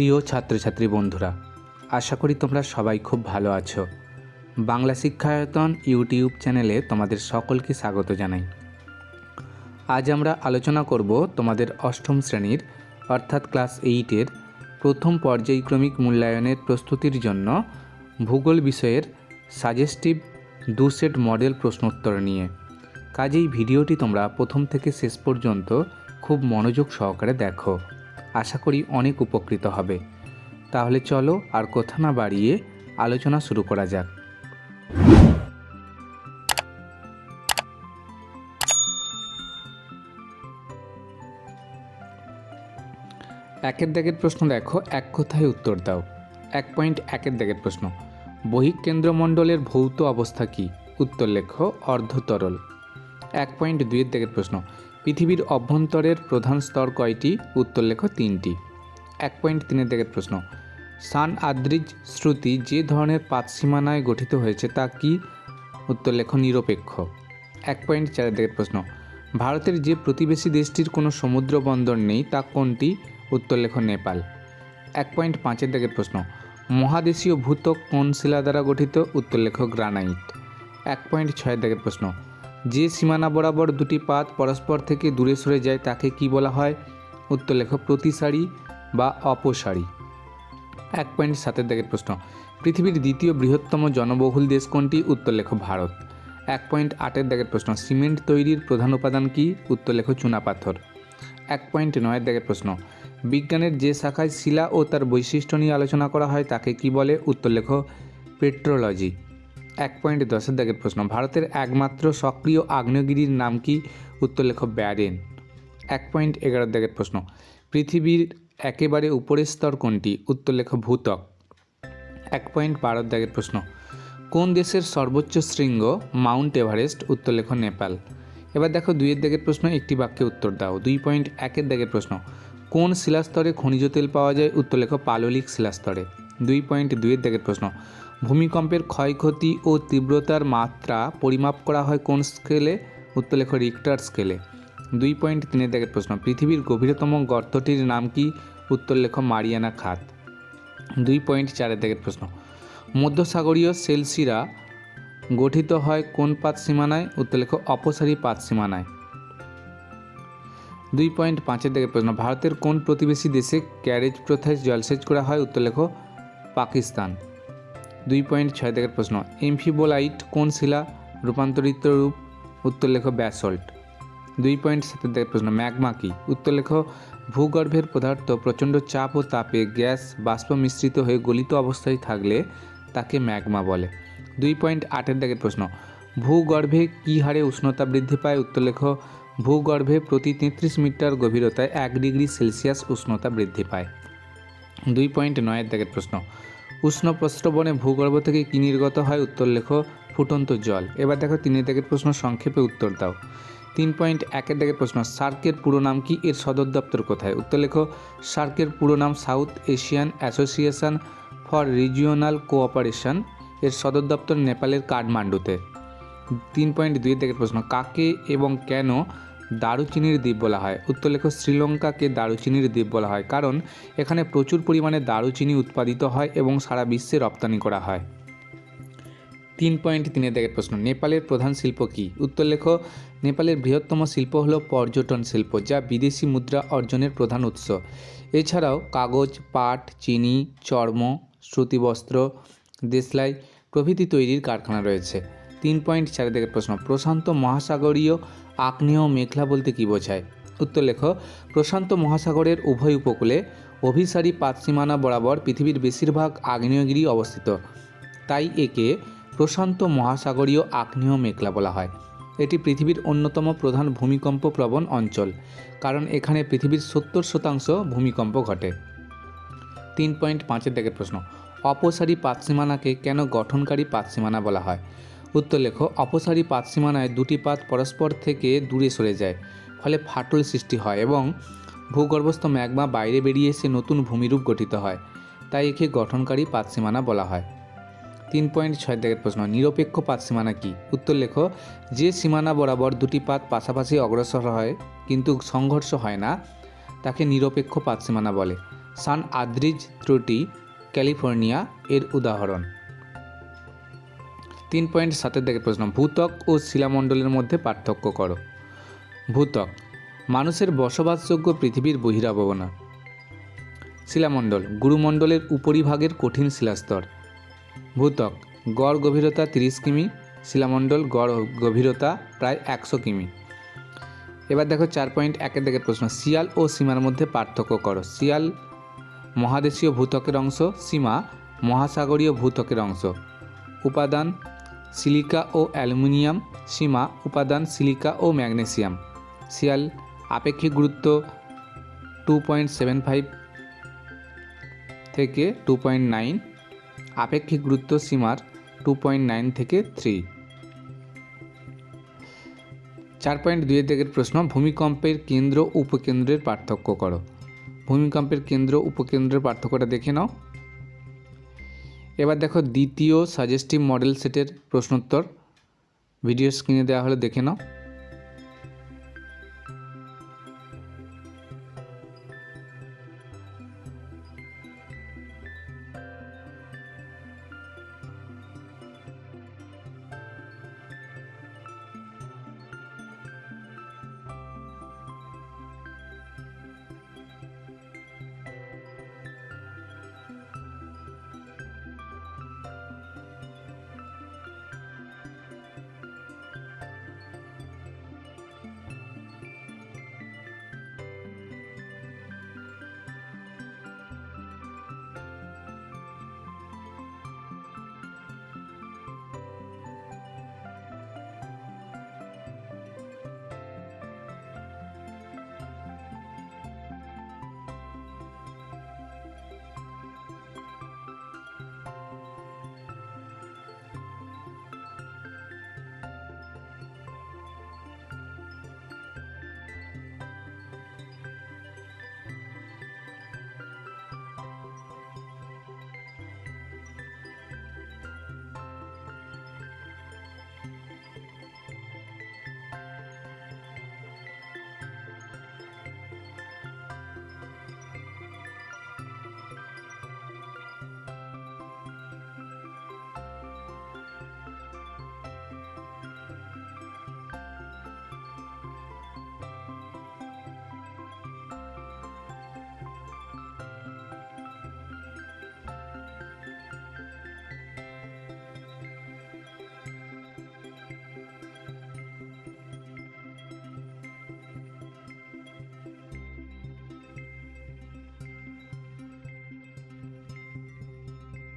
প্রিয় ছাত্রছাত্রী বন্ধুরা, আশা করি তোমরা সবাই খুব ভালো আছো। বাংলা শিক্ষায়তন ইউটিউব চ্যানেলে তোমাদের সকলকে স্বাগত জানাই। আজ আমরা আলোচনা করব তোমাদের অষ্টম শ্রেণির, অর্থাৎ ক্লাস এইটের, প্রথম পর্যায়ক্রমিক মূল্যায়নের প্রস্তুতির জন্য ভূগোল বিষয়ের সাজেস্টিভ দু সেট মডেল প্রশ্নোত্তর নিয়ে। কাজেই ভিডিওটি তোমরা প্রথম থেকে শেষ পর্যন্ত খুব মনোযোগ সহকারে দেখো। আশা করি অনেক উপকৃত হবে। তাহলে চলো আর কথা না বাড়িয়ে আলোচনা শুরু করা যাক। একের দাগের প্রশ্ন দেখো, এক কথায় উত্তর দাও। এক পয়েন্ট একের দাগের প্রশ্ন। বহিঃকেন্দ্রমণ্ডলের ভৌত অবস্থা কী? উত্তর লেখো, অর্ধতরল। এক পয়েন্ট দুইয়ের দাগের প্রশ্ন। পৃথিবীর অভ্যন্তরের প্রধান স্তর কয়টি? উত্তর লেখ তিনটি। এক পয়েন্ট তিনের দাগের প্রশ্ন। সান আদ্রিজ শ্রুতি যে ধরনের পাঁচ সীমানায় গঠিত হয়েছে তা কি? উত্তর লেখো নিরপেক্ষ। এক পয়েন্ট চারের দিকের প্রশ্ন। ভারতের যে প্রতিবেশী দেশটির কোনো সমুদ্র বন্দর নেই তা কোনটি? উত্তর লেখো নেপাল। এক পয়েন্ট পাঁচের দিকের প্রশ্ন। মহাদেশীয় ভূত্বক কোন শিলা দ্বারা গঠিত? উত্তর লেখো গ্রানাইট। এক পয়েন্ট ছয়ের দিকের প্রশ্ন। যে সীমানা বরাবর দুটি পাত পরস্পর থেকে দূরে সরে যায়, তাকে কি বলা হয়? উত্তর লেখো, প্রতিসারি বা অপসারী। এক পয়েন্ট সাতের দিকের প্রশ্ন। পৃথিবীর দ্বিতীয় বৃহত্তম জনবহুল দেশ কোনটি? উত্তর লেখো, ভারত। এক পয়েন্ট আটের দাগের প্রশ্ন। সিমেন্ট তৈরির প্রধান উপাদান কি? উত্তর লেখো চুনাপাথর এক পয়েন্ট নয়ের দাগের প্রশ্ন। বিজ্ঞানের যে শাখায় শিলা ও তার বৈশিষ্ট্য নিয়ে আলোচনা করা হয়, তাকে কি বলে? উত্তর লেখো, পেট্রোলজি। এক পয়েন্ট দশের দাগের প্রশ্ন। ভারতের একমাত্র সক্রিয় আগ্নেয়গিরির নাম কি? উত্তর লেখো ব্যারেন। এক পয়েন্ট এগারোর দাগের প্রশ্ন। পৃথিবীর একেবারে উপরের স্তর কোনটি? উত্তর লেখো ভূতক এক পয়েন্ট বারোর দাগের প্রশ্ন। কোন দেশের সর্বোচ্চ শৃঙ্গ মাউন্ট এভারেস্ট? উত্তর লেখো নেপাল। এবার দেখো দুইয়ের দাগের প্রশ্ন, একটি বাক্যে উত্তর দাও। দুই পয়েন্ট একের দাগের প্রশ্ন। কোন শিলাস্তরে খনিজ তেল পাওয়া যায়? উত্তর লেখো পাললিক শিলাস্তরে। দুই পয়েন্ট দুইয়ের দাগের প্রশ্ন। ভূমিকম্পের ক্ষয়ক্ষতি ও তীব্রতার মাত্রা পরিমাপ করা হয় কোন স্কেলে? উত্তর লেখো রিক্টার স্কেলে। দুই পয়েন্ট তিনের দাগের প্রশ্ন, পৃথিবীর গভীরতম গর্তটির নাম কি? উত্তর লেখ মারিয়ানা খাত। দুই পয়েন্ট চারের দাগের প্রশ্ন, মধ্যসাগরীয় সেলসিরা গঠিত হয় কোন পাত সীমানায়? উত্তর লেখো অপসারী পাত সীমানায়। দুই পয়েন্ট পাঁচের দিকে প্রশ্ন, ভারতের কোন প্রতিবেশী দেশে ক্যারেজ প্রথায় জলসেচ করা হয়? উত্তর লেখো পাকিস্তান। দুই পয়েন্ট ছয় দিকের প্রশ্ন, এমফিবোলাইট কোন শিলা রূপান্তরিত রূপ? উত্তর লেখো ব্যাসল্ট। দুই পয়েন্ট সাতের দিকের প্রশ্ন, ম্যাগমা কি? উত্তর লেখো, ভূগর্ভের পদার্থ প্রচণ্ড চাপ ও তাপে গ্যাস বাষ্প মিশ্রিত হয়ে গলিত অবস্থায় থাকলে তাকে ম্যাগমা বলে। দুই পয়েন্ট আটের দাগের প্রশ্ন, ভূগর্ভে কী হারে উষ্ণতা বৃদ্ধি পায়? উত্তর লেখো, ভূগর্ভে প্রতি তেত্রিশ মিটার গভীরতায় এক ডিগ্রি সেলসিয়াস উষ্ণতা বৃদ্ধি পায়। দুই পয়েন্ট নয়ের দাগের প্রশ্ন উষ্ণ প্রস্রবণে ভূগর্ভ থেকে কি নির্গত হয়? উত্তর লেখো, ফুটন্ত জল। এবার দেখো তিনের দাগের প্রশ্ন সংক্ষেপে উত্তর দাও। তিন পয়েন্ট একের দাগের প্রশ্ন, সার্কের পুরো নাম কি? এর সদর দপ্তর কোথায়? উত্তর লেখো, সার্কের পুরো নাম south Asian association for regional cooperation. এর সদর দপ্তর নেপালের কাঠমান্ডুতে। তিন পয়েন্ট দুই থেকে প্রশ্ন, কাকে এবং কেন দারুচিনির দ্বীপ বলা হয়। উত্তরলেখ শ্রীলঙ্কাকে দারুচিনির দ্বীপ বলা হয় কারণ এখানে প্রচুর পরিমাণে দারুচিনি উৎপাদিত হয় এবং সারা বিশ্বে রপ্তানি করা হয়। তিন পয়েন্ট তিনের দিকের প্রশ্ন, নেপালের প্রধান শিল্প কী? উত্তর লেখো, নেপালের বৃহত্তম শিল্প হলো পর্যটন শিল্প যা বিদেশি মুদ্রা অর্জনের প্রধান উৎস। এছাড়াও কাগজ, পাট, চিনি, চর্ম, শ্রুতিবস্ত্র, দেশলাই প্রভৃতি তৈরির কারখানা রয়েছে। তিন পয়েন্ট চারের দিকের প্রশ্ন, প্রশান্ত মহাসাগরীয় আগ্নেয় মেঘলা বলতে কী বোঝায়? উত্তর লেখো, প্রশান্ত মহাসাগরের উভয় উপকূলে অভিসারী পাতসীমানা বরাবর পৃথিবীর বেশিরভাগ আগ্নেয়গিরি অবস্থিত। তাই একে প্রশান্ত মহাসাগরীয় আগ্নেয় মেঘলা বলা হয়। এটি পৃথিবীর অন্যতম প্রধান ভূমিকম্প প্রবণ অঞ্চল, কারণ এখানে পৃথিবীর সত্তর শতাংশ ভূমিকম্প ঘটে। তিন পয়েন্ট পাঁচের দিকের প্রশ্ন, অপসারী পাতসীমানাকে কেন গঠনকারী পাতসীমানা বলা হয়? উত্তর লেখো অপসারী পাত সীমানায় দুটি পাত পরস্পর থেকে দূরে সরে যায়, ফলে ফাটল সৃষ্টি হয় এবং ভূগর্ভস্থ ম্যাগমা বাইরে বেরিয়ে এসে নতুন ভূমিরূপ গঠিত হয়, তাই একে গঠনকারী পাত সীমানা বলা হয়। তিন পয়েন্ট ছয় দাগের প্রশ্ন, নিরপেক্ষ পাত সীমানা কি? উত্তর লেখো যে সীমানা বরাবর দুটি পাত পাশাপাশি অগ্রসর হয়, কিন্তু সংঘর্ষ হয় না, তাকে নিরপেক্ষ পাত সীমানা বলে। সান আদ্রিজ ত্রুটি, ক্যালিফোর্নিয়া এর উদাহরণ। তিন পয়েন্ট সাতের দিকে প্রশ্ন, ভূত্বক ও শিলামণ্ডলের মধ্যে পার্থক্য করো। ভূত্বক, মানুষের বসবাসযোগ্য পৃথিবীর বহিরাবরণা শিলামণ্ডল, গুরুমণ্ডলের উপরিভাগের কঠিন শিলাস্তর। ভূত্বক, গড় গভীরতা তিরিশ কিমি, শিলামণ্ডল গড় গভীরতা প্রায় একশো কিমি। এবার দেখো চার পয়েন্ট একের দিকের প্রশ্ন, শিয়াল ও সীমার মধ্যে পার্থক্য করো। শিয়াল মহাদেশীয় ভূত্বকের অংশ, সীমা মহাসাগরীয় ভূত্বকের অংশ। উপাদান সিলিকা ও অ্যালুমিনিয়াম সীমা, উপাদান সিলিকা ও ম্যাগনেসিয়াম। শিয়াল, আপেক্ষিক গুরুত্ব টু পয়েন্ট সেভেন ফাইভ থেকে টু পয়েন্ট নাইন আপেক্ষিক গুরুত্ব সীমার টু পয়েন্ট নাইন থেকে থ্রি চার পয়েন্ট দুইয়ের দিকের প্রশ্ন, ভূমিকম্পের কেন্দ্র উপকেন্দ্রের পার্থক্য করো। ভূমিকম্পের কেন্দ্র উপকেন্দ্রের পার্থক্যটা দেখে নাও। এবার দেখো দ্বিতীয় সাজেস্টিভ মডেল সেটের প্রশ্নোত্তর। ভিডিও স্ক্রিনে দেওয়া হলে দেখে নাও।